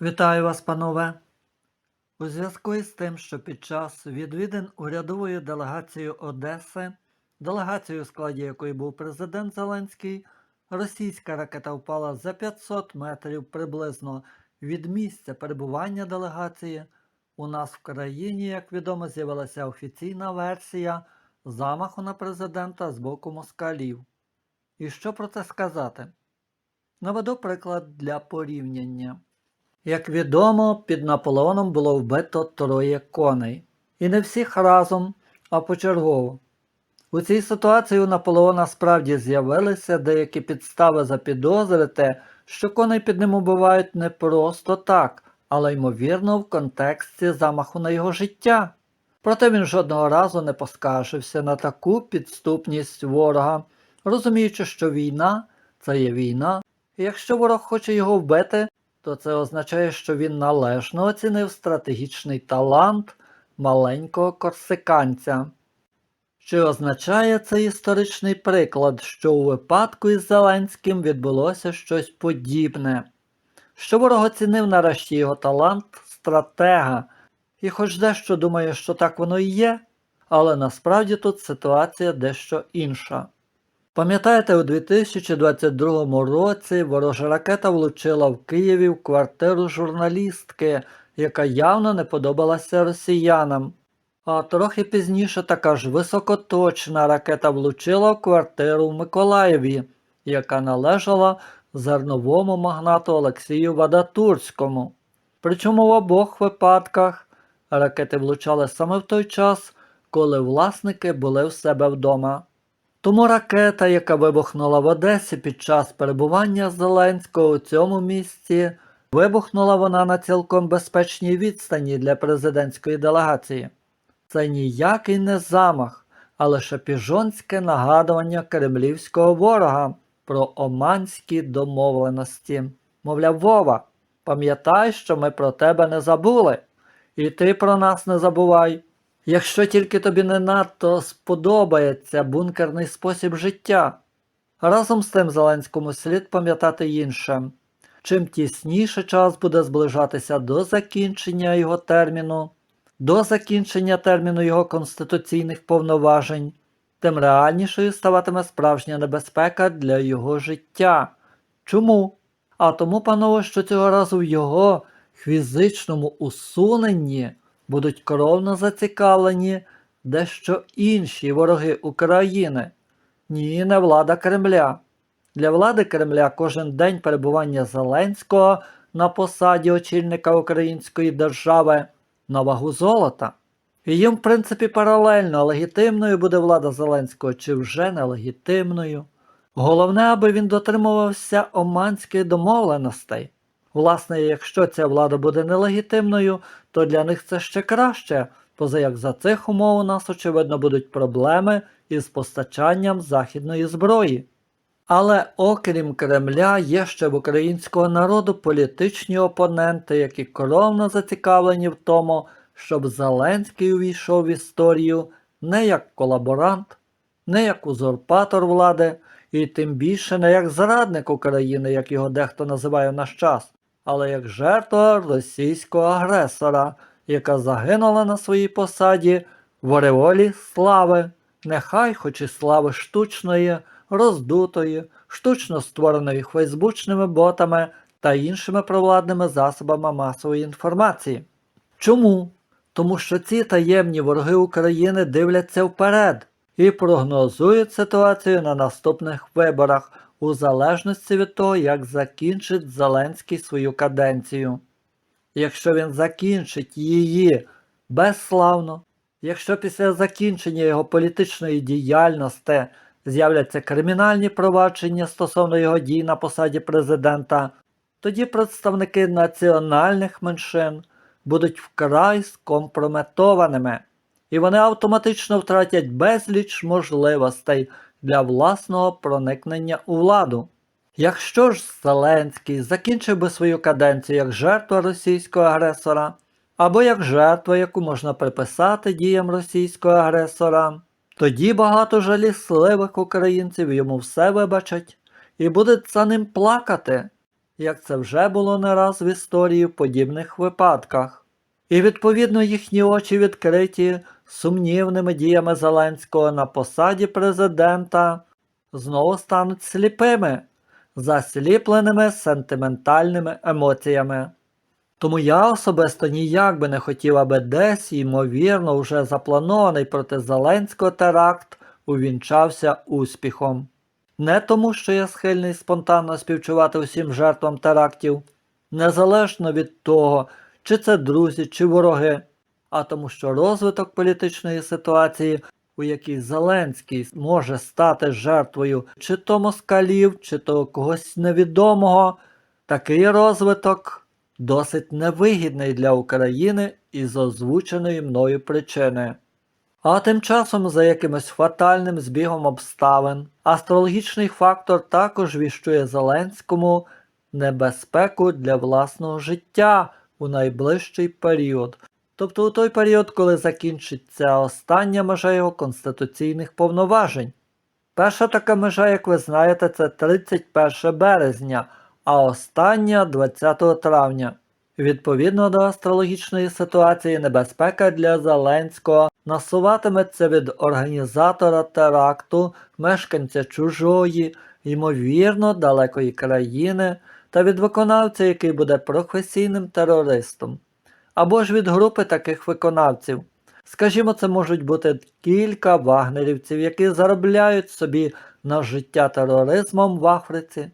Вітаю вас, панове. У зв'язку із тим, що під час відвідин урядовою делегацією Одеси, делегацією, у складі якої був президент Зеленський, російська ракета впала за 500 метрів приблизно від місця перебування делегації. У нас в країні, як відомо, з'явилася офіційна версія замаху на президента з боку москалів. І що про це сказати? Наведу приклад для порівняння. Як відомо, під Наполеоном було вбито троє коней. І не всіх разом, а почергово. У цій ситуації у Наполеона справді з'явилися деякі підстави запідозрити, що коней під ним убивають не просто так, але ймовірно в контексті замаху на його життя. Проте він жодного разу не поскаржився на таку підступність ворога, розуміючи, що війна це є війна, і якщо ворог хоче його вбити, то це означає, що він належно оцінив стратегічний талант маленького корсиканця. Чи означає цей історичний приклад, що у випадку із Зеленським відбулося щось подібне, що ворог оцінив нарешті його талант стратега, і хоч дещо думає, що так воно і є, але насправді тут ситуація дещо інша. Пам'ятаєте, у 2022 році ворожа ракета влучила в Києві в квартиру журналістки, яка явно не подобалася росіянам. А трохи пізніше така ж високоточна ракета влучила в квартиру в Миколаєві, яка належала зерновому магнату Олексію Вадатурському. Причому в обох випадках ракети влучали саме в той час, коли власники були в себе вдома. Тому ракета, яка вибухнула в Одесі під час перебування Зеленського у цьому місці, вибухнула вона на цілком безпечній відстані для президентської делегації. Це ніякий не замах, а лише піжонське нагадування кремлівського ворога про оманські домовленості. Мовляв, Вова, пам'ятай, що ми про тебе не забули, і ти про нас не забувай. Якщо тільки тобі не надто сподобається бункерний спосіб життя. Разом з тим Зеленському слід пам'ятати інше. Чим тісніше час буде зближатися до закінчення його терміну, до закінчення терміну його конституційних повноважень, тим реальнішою ставатиме справжня небезпека для його життя. Чому? А тому, панове, що цього разу в його фізичному усуненні будуть кровно зацікавлені дещо інші вороги України. Ні, не влада Кремля. Для влади Кремля кожен день перебування Зеленського на посаді очільника Української держави на вагу золота. І їм, в принципі, паралельно легітимною буде влада Зеленського чи вже нелегітимною. Головне, аби він дотримувався оманських домовленостей. Власне, якщо ця влада буде нелегітимною, то для них це ще краще, поза як за цих умов у нас, очевидно, будуть проблеми із постачанням західної зброї. Але окрім Кремля, є ще в українського народу політичні опоненти, які кровно зацікавлені в тому, щоб Зеленський увійшов в історію не як колаборант, не як узурпатор влади, і тим більше не як зрадник України, як його дехто називає в наш час, але як жертва російського агресора, яка загинула на своїй посаді в ореолі слави, нехай хоч і слави штучної, роздутої, штучно створеної фейсбучними ботами та іншими провладними засобами масової інформації. Чому? Тому що ці таємні вороги України дивляться вперед і прогнозують ситуацію на наступних виборах у залежності від того, як закінчить Зеленський свою каденцію. Якщо він закінчить її безславно, якщо після закінчення його політичної діяльності з'являться кримінальні провадження стосовно його дій на посаді президента, тоді представники національних меншин будуть вкрай скомпрометованими, і вони автоматично втратять безліч можливостей для власного проникнення у владу. Якщо ж Зеленський закінчив би свою каденцію як жертва російського агресора, або як жертва, яку можна приписати діям російського агресора, тоді багато жалісливих українців йому все вибачать і будуть за ним плакати. як це вже було не раз в історії в подібних випадках. І відповідно їхні очі відкриті сумнівними діями Зеленського на посаді президента знову стануть сліпими, засліпленими сентиментальними емоціями. Тому я особисто ніяк би не хотів, аби десь, ймовірно, вже запланований проти Зеленського теракт увінчався успіхом. Не тому, що я схильний спонтанно співчувати усім жертвам терактів, незалежно від того, чи це друзі, чи вороги, а тому, що розвиток політичної ситуації, у якій Зеленський може стати жертвою чи то москалів, чи то когось невідомого, такий розвиток досить невигідний для України із озвученої мною причини. А тим часом, за якимось фатальним збігом обставин, астрологічний фактор також віщує Зеленському небезпеку для власного життя у найближчий період, тобто у той період, коли закінчиться остання межа його конституційних повноважень. Перша така межа, як ви знаєте, це 31 березня, а остання 20 травня. Відповідно до астрологічної ситуації, небезпека для Зеленського насуватиметься від організатора теракту, мешканця чужої, ймовірно, далекої країни та від виконавця, який буде професійним терористом, або ж від групи таких виконавців. Скажімо, це можуть бути кілька вагнерівців, які заробляють собі на життя тероризмом в Африці.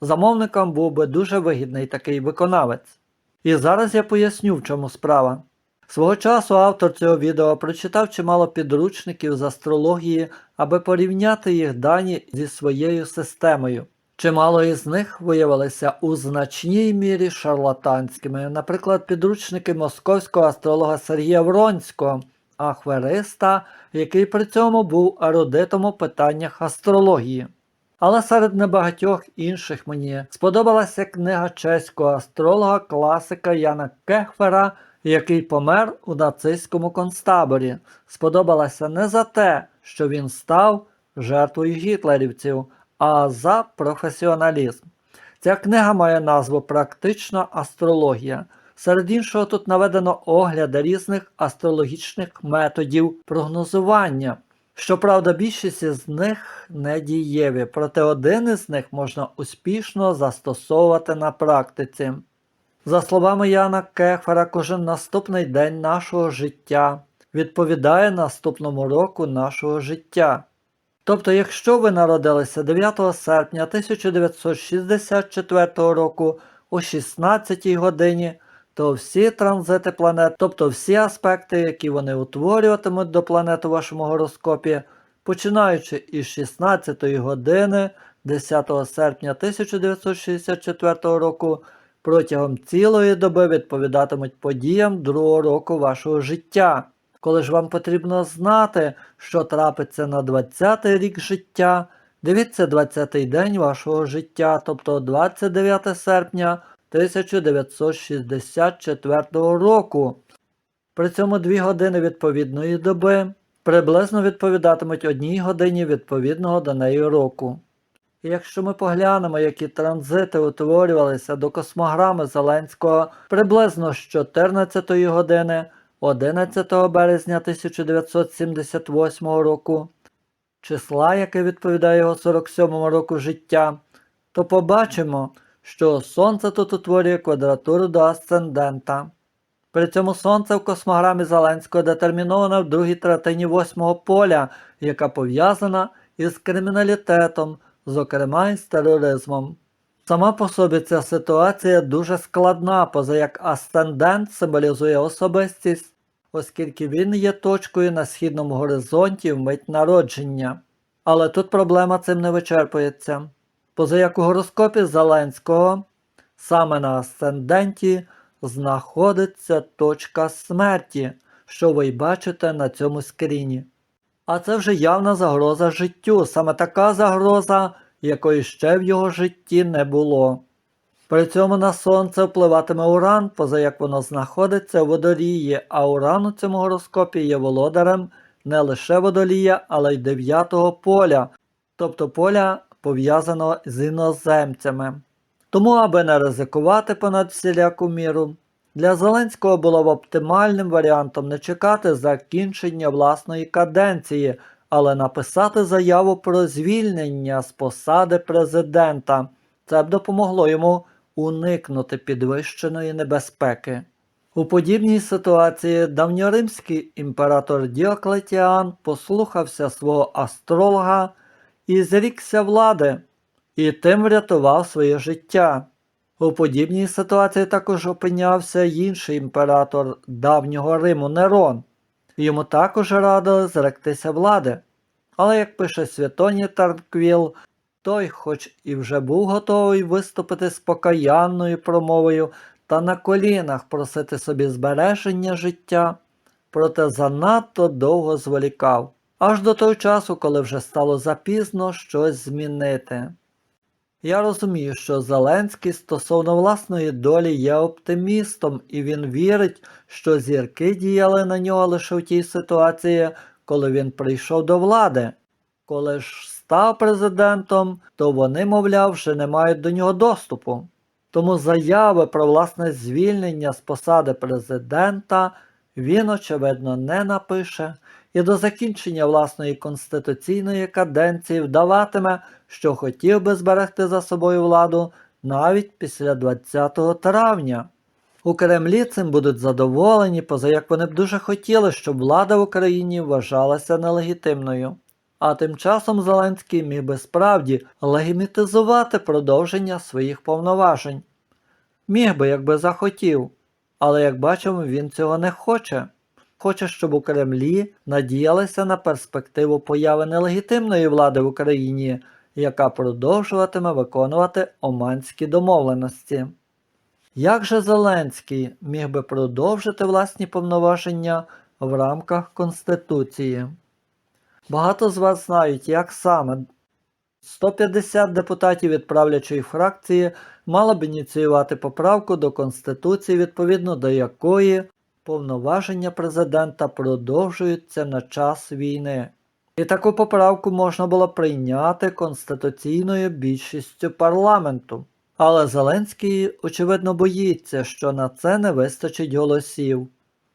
Замовникам був би дуже вигідний такий виконавець. І зараз я поясню, в чому справа. Свого часу автор цього відео прочитав чимало підручників з астрології, аби порівняти їх дані зі своєю системою. Чимало із них виявилися у значній мірі шарлатанськими, наприклад, підручники московського астролога Сергія Вронського, ахвериста, який при цьому був ерудитом у питаннях астрології. Але серед небагатьох інших мені сподобалася книга чеського астролога класика Яна Кехфера, який помер у нацистському концтаборі. Сподобалася не за те, що він став жертвою гітлерівців, а за професіоналізм. Ця книга має назву Практична астрологія. Серед іншого тут наведено огляд різних астрологічних методів прогнозування. Щоправда, більшість із них не дієві, проте один із них можна успішно застосовувати на практиці. За словами Яна Кефера, кожен наступний день нашого життя відповідає наступному року нашого життя. Тобто, якщо ви народилися 9 серпня 1964 року о 16 годині, то всі транзити планет, тобто всі аспекти, які вони утворюватимуть до планет у вашому гороскопі, починаючи із 16 години 10 серпня 1964 року, протягом цілої доби відповідатимуть подіям другого року вашого життя. Коли ж вам потрібно знати, що трапиться на 20-й рік життя, дивіться 20-й день вашого життя, тобто 29 серпня 1964 року. При цьому 2 години відповідної доби приблизно відповідатимуть одній годині відповідного до неї року. І якщо ми поглянемо, які транзити утворювалися до космограми Зеленського приблизно з 14 години 11 березня 1978 року, числа, яке відповідає його 47 року життя, то побачимо, що Сонце тут утворює квадратуру до асцендента. При цьому Сонце в космограмі Зеленського детерміноване в другій третині восьмого поля, яка пов'язана із криміналітетом, зокрема із тероризмом. Сама по собі ця ситуація дуже складна, поза як асцендент символізує особистість, оскільки він є точкою на східному горизонті в мить народження. Але тут проблема цим не вичерпується. Поза як у гороскопі Зеленського саме на асценденті знаходиться точка смерті, що ви й бачите на цьому скріні. А це вже явна загроза життю, саме така загроза, якої ще в його житті не було. При цьому на сонце впливатиме уран, поза як воно знаходиться в водолії, а уран у цьому гороскопі є володарем не лише водолія, але й дев'ятого поля, тобто поля пов'язаного з іноземцями. Тому, аби не ризикувати понад всіляку міру, для Зеленського було б оптимальним варіантом не чекати закінчення власної каденції, але написати заяву про звільнення з посади президента. Це б допомогло йому уникнути підвищеної небезпеки. У подібній ситуації давньоримський імператор Діоклетіан послухався свого астролога і зрікся влади, і тим врятував своє життя. У подібній ситуації також опинявся інший імператор давнього Риму Нерон. Йому також радили зректися влади. Але, як пише Святоні Тарквіл, той, хоч і вже був готовий виступити з покаянною промовою та на колінах просити собі збереження життя, проте занадто довго зволікав, аж до того часу, коли вже стало запізно щось змінити. Я розумію, що Зеленський стосовно власної долі є оптимістом, і він вірить, що зірки діяли на нього лише в тій ситуації, коли він прийшов до влади. Коли ж став президентом, то вони, мовляв, вже не мають до нього доступу. Тому заяви про власне звільнення з посади президента він, очевидно, не напише і до закінчення власної конституційної каденції вдаватиме, що хотів би зберегти за собою владу навіть після 20 травня. У Кремлі цим будуть задоволені, поза як вони б дуже хотіли, щоб влада в Україні вважалася нелегітимною. А тим часом Зеленський міг би справді легімітизувати продовження своїх повноважень. Міг би, якби захотів, але як бачимо, він цього не хоче. Хоче, щоб у Кремлі надіялися на перспективу появи нелегітимної влади в Україні, яка продовжуватиме виконувати оманські домовленості. Як же Зеленський міг би продовжити власні повноваження в рамках Конституції? Багато з вас знають, як саме 150 депутатів від правлячої фракції мало б ініціювати поправку до Конституції, відповідно до якої повноваження президента продовжуються на час війни. І таку поправку можна було прийняти конституційною більшістю парламенту. Але Зеленський, очевидно, боїться, що на це не вистачить голосів.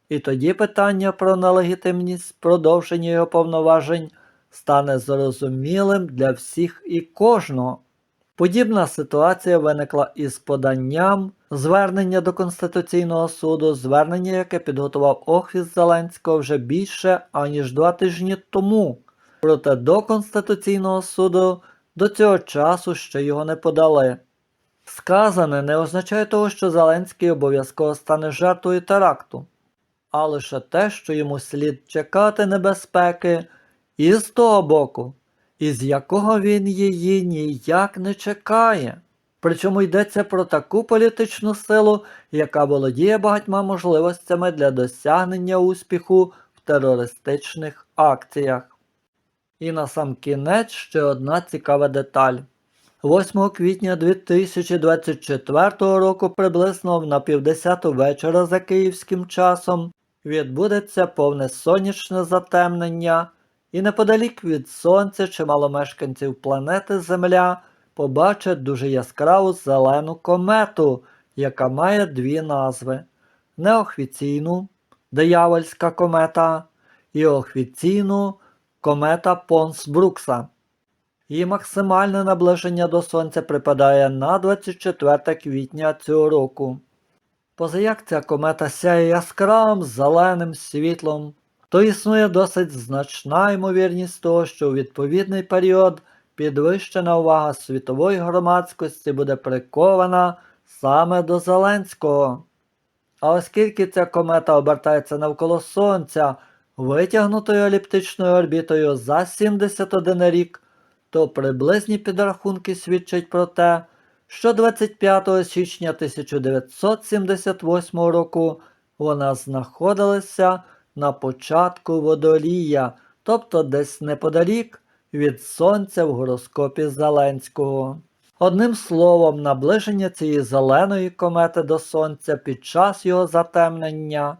І тоді питання про нелегітимність продовження його повноважень стане зрозумілим для всіх і кожного. Подібна ситуація виникла із поданням звернення до Конституційного суду, звернення, яке підготував Офіс Зеленського вже більше аніж два тижні тому. Проте до Конституційного суду до цього часу ще його не подали. Сказане не означає того, що Зеленський обов'язково стане жертвою теракту, а лише те, що йому слід чекати небезпеки і з того боку, із якого він її ніяк не чекає. Причому йдеться про таку політичну силу, яка володіє багатьма можливостями для досягнення успіху в терористичних акціях. І на сам кінець ще одна цікава деталь. 8 квітня 2024 року приблизно в напівдесяту вечора за київським часом відбудеться повне сонячне затемнення, і неподалік від сонця чимало мешканців планети Земля побачать дуже яскраву зелену комету, яка має дві назви: неофіційну диявольська комета і офіційну комета Понс Брукса. Її максимальне наближення до Сонця припадає на 24 квітня цього року. Позаяк ця комета сяє яскравим зеленим світлом, то існує досить значна ймовірність того, що у відповідний період підвищена увага світової громадськості буде прикована саме до Зеленського. А оскільки ця комета обертається навколо Сонця витягнутою еліптичною орбітою за 71 рік, то приблизні підрахунки свідчать про те, що 25 січня 1978 року вона знаходилася на початку водолія, тобто десь неподалік від Сонця в гороскопі Зеленського. Одним словом, наближення цієї зеленої комети до Сонця під час його затемнення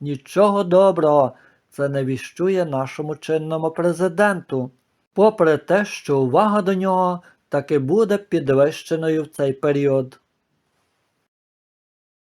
нічого доброго це не віщує нашому чинному президенту, попри те, що увага до нього таки буде підвищеною в цей період.